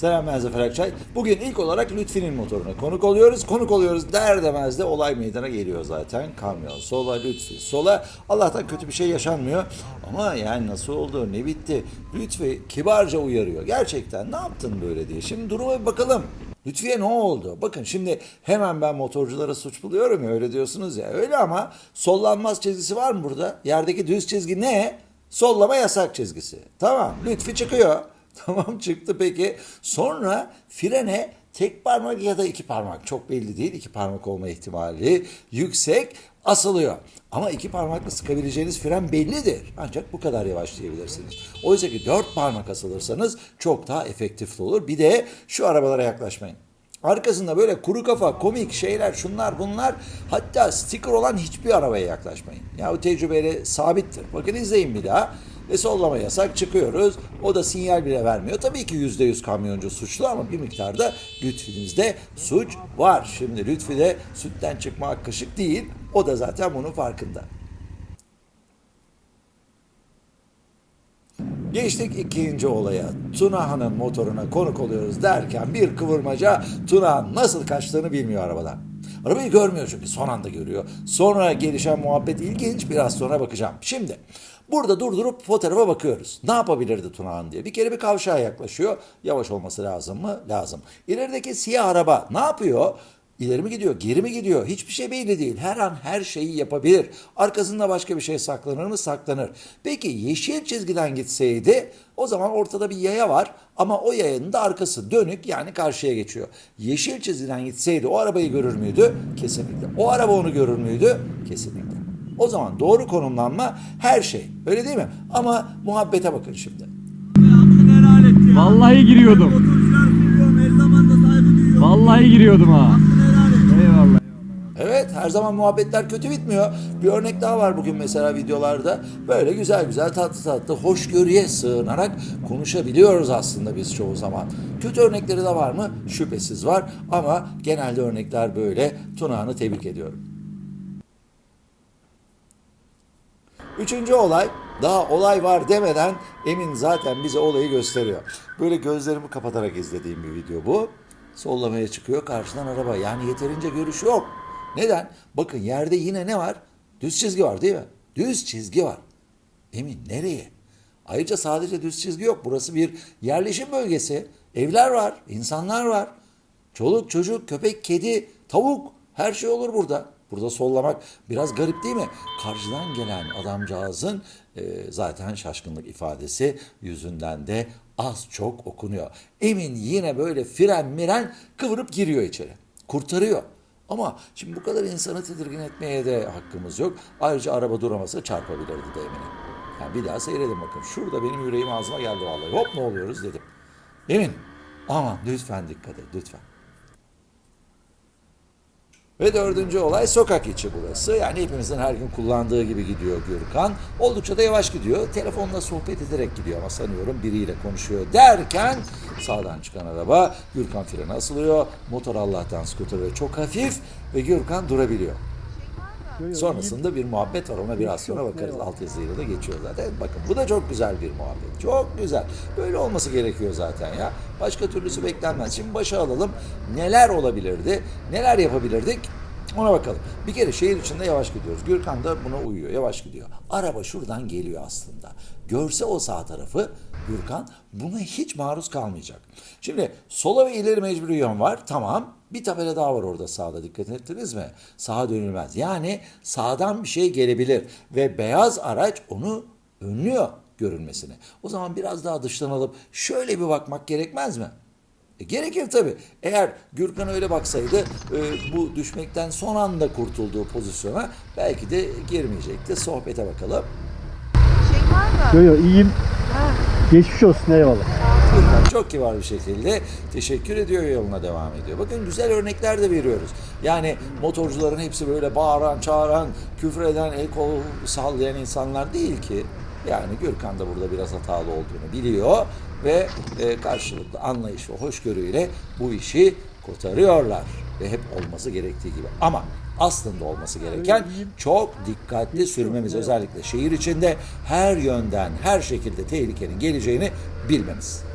Selam ben Zafer Akçay. Bugün ilk olarak Lütfi'nin motoruna konuk oluyoruz. Konuk oluyoruz der demez de olay meydana geliyor zaten. Kamyon sola Lütfi sola. Allah'tan kötü bir şey yaşanmıyor. Ama yani nasıl oldu ne bitti. Lütfi kibarca uyarıyor. Gerçekten ne yaptın böyle diye. Şimdi duruma bir bakalım. Lütfiye ne oldu? Bakın şimdi hemen ben motorculara suç buluyorum ya öyle diyorsunuz ya. Öyle ama sollanmaz çizgisi var mı burada? Yerdeki düz çizgi ne? Sollama yasak çizgisi. Tamam Lütfi çıkıyor. Tamam çıktı peki. Sonra frene tek parmak ya da iki parmak çok belli değil. iki parmak olma ihtimali yüksek asılıyor. Ama iki parmakla sıkabileceğiniz fren bellidir. Ancak bu kadar yavaşlayabilirsiniz. Oysa ki dört parmak asılırsanız çok daha efektif olur. Bir de şu arabalara yaklaşmayın. Arkasında böyle kuru kafa, komik şeyler, şunlar bunlar hatta sticker olan hiçbir arabaya yaklaşmayın. Ya bu tecrübeyle sabittir. Bakın izleyin bir daha. Ve sollama yasak çıkıyoruz. O da sinyal bile vermiyor. Tabii ki yüzde yüz kamyoncu suçlu ama bir miktarda Lütfi'mizde suç var. Şimdi Lütfi de sütten çıkma kaşık değil. O da zaten bunun farkında. Geçtik ikinci olaya. Tunaha'nın motoruna konuk oluyoruz derken bir kıvırmaca Tuna nasıl kaçtığını bilmiyor arabadan. Arabayı görmüyor çünkü son anda görüyor. Sonra gelişen muhabbet ilginç biraz sonra bakacağım. Şimdi burada durdurup fotoğrafa bakıyoruz. Ne yapabilirdi Tunağan diye. Bir kere bir kavşağa yaklaşıyor. Yavaş olması lazım mı? Lazım. İlerideki siyah araba ne yapıyor? İleri mi gidiyor, geri mi gidiyor? Hiçbir şey belli değil. Her an her şeyi yapabilir. Arkasında başka bir şey saklanır mı? Saklanır. Peki yeşil çizgiden gitseydi o zaman ortada bir yaya var ama o yayanın da arkası dönük yani karşıya geçiyor. Yeşil çizgiden gitseydi o arabayı görür müydü? Kesinlikle. O araba onu görür müydü? Kesinlikle. O zaman doğru konumlanma her şey. Öyle değil mi? Ama muhabbete bakın şimdi. Vallahi giriyordum. Motorcular seviyorum. Her zaman da saygı duyuyorum. Vallahi giriyordum ha. Eyvallah. Evet her zaman muhabbetler kötü bitmiyor. Bir örnek daha var bugün mesela videolarda. Böyle güzel güzel tatlı tatlı hoşgörüye sığınarak konuşabiliyoruz aslında biz çoğu zaman. Kötü örnekleri de var mı? Şüphesiz var ama genelde örnekler böyle. Tunağan'ı tebrik ediyorum. Üçüncü olay, daha olay var demeden Emin zaten bize olayı gösteriyor. Böyle gözlerimi kapatarak izlediğim bir video bu. Sollamaya çıkıyor karşıdan araba. Yani yeterince görüş yok. Neden? Bakın yerde yine ne var? Düz çizgi var değil mi? Düz çizgi var. Emin nereye? Ayrıca sadece düz çizgi yok. Burası bir yerleşim bölgesi. Evler var, insanlar var. Çoluk, çocuk, köpek, kedi, tavuk her şey olur burada. Burada sollamak biraz garip değil mi? Karşıdan gelen adamcağızın e, zaten şaşkınlık ifadesi yüzünden de az çok okunuyor. Emin yine böyle fren miren kıvırıp giriyor içeri. Kurtarıyor. Ama şimdi bu kadar insanı tedirgin etmeye de hakkımız yok. Ayrıca araba duramasa çarpabilirdi de Emin'e. Yani bir daha seyredin bakın. Şurada benim yüreğim ağzıma geldi vallahi. Hop ne oluyoruz dedim. Emin aman lütfen dikkat et lütfen. Ve dördüncü olay sokak içi burası. Yani hepimizin her gün kullandığı gibi gidiyor Gürkan. Oldukça da yavaş gidiyor. Telefonla sohbet ederek gidiyor ama sanıyorum biriyle konuşuyor derken sağdan çıkan araba Gürkan frene asılıyor. Motor Allah'tan skuter çok hafif ve Gürkan durabiliyor. Sonrasında bir muhabbet var ona biraz sonra bakarız. Alt yazıyla da geçiyor zaten. Bakın bu da çok güzel bir muhabbet. Çok güzel. Böyle olması gerekiyor zaten ya. Başka türlüsü beklenmez. Şimdi başa alalım. Neler olabilirdi? Neler yapabilirdik? Ona bakalım. Bir kere şehir içinde yavaş gidiyoruz. Gürkan da buna uyuyor. Yavaş gidiyor. Araba şuradan geliyor aslında. Görse o sağ tarafı Gürkan buna hiç maruz kalmayacak. Şimdi sola ve ileri mecburi yön var. Tamam. Bir tabela daha var orada sağda dikkat ettiniz mi? Sağa dönülmez. Yani sağdan bir şey gelebilir ve beyaz araç onu önlüyor görünmesini. O zaman biraz daha dıştan alıp şöyle bir bakmak gerekmez mi? E, gerekir tabii. Eğer Gürkan öyle baksaydı e, bu düşmekten son anda kurtulduğu pozisyona belki de girmeyecekti. Sohbete bakalım. Şey var mı? Yo yo iyiyim. Geçmiş olsun eyvallah. Gürkan çok kibar bir şekilde teşekkür ediyor yoluna devam ediyor. Bakın güzel örnekler de veriyoruz. Yani motorcuların hepsi böyle bağıran, çağıran, küfür eden, el kol sallayan insanlar değil ki. Yani Gürkan da burada biraz hatalı olduğunu biliyor ve e, karşılıklı anlayış ve hoşgörüyle bu işi kurtarıyorlar. Ve hep olması gerektiği gibi. Ama aslında olması gereken çok dikkatli sürmemiz özellikle şehir içinde her yönden her şekilde tehlikenin geleceğini bilmemiz.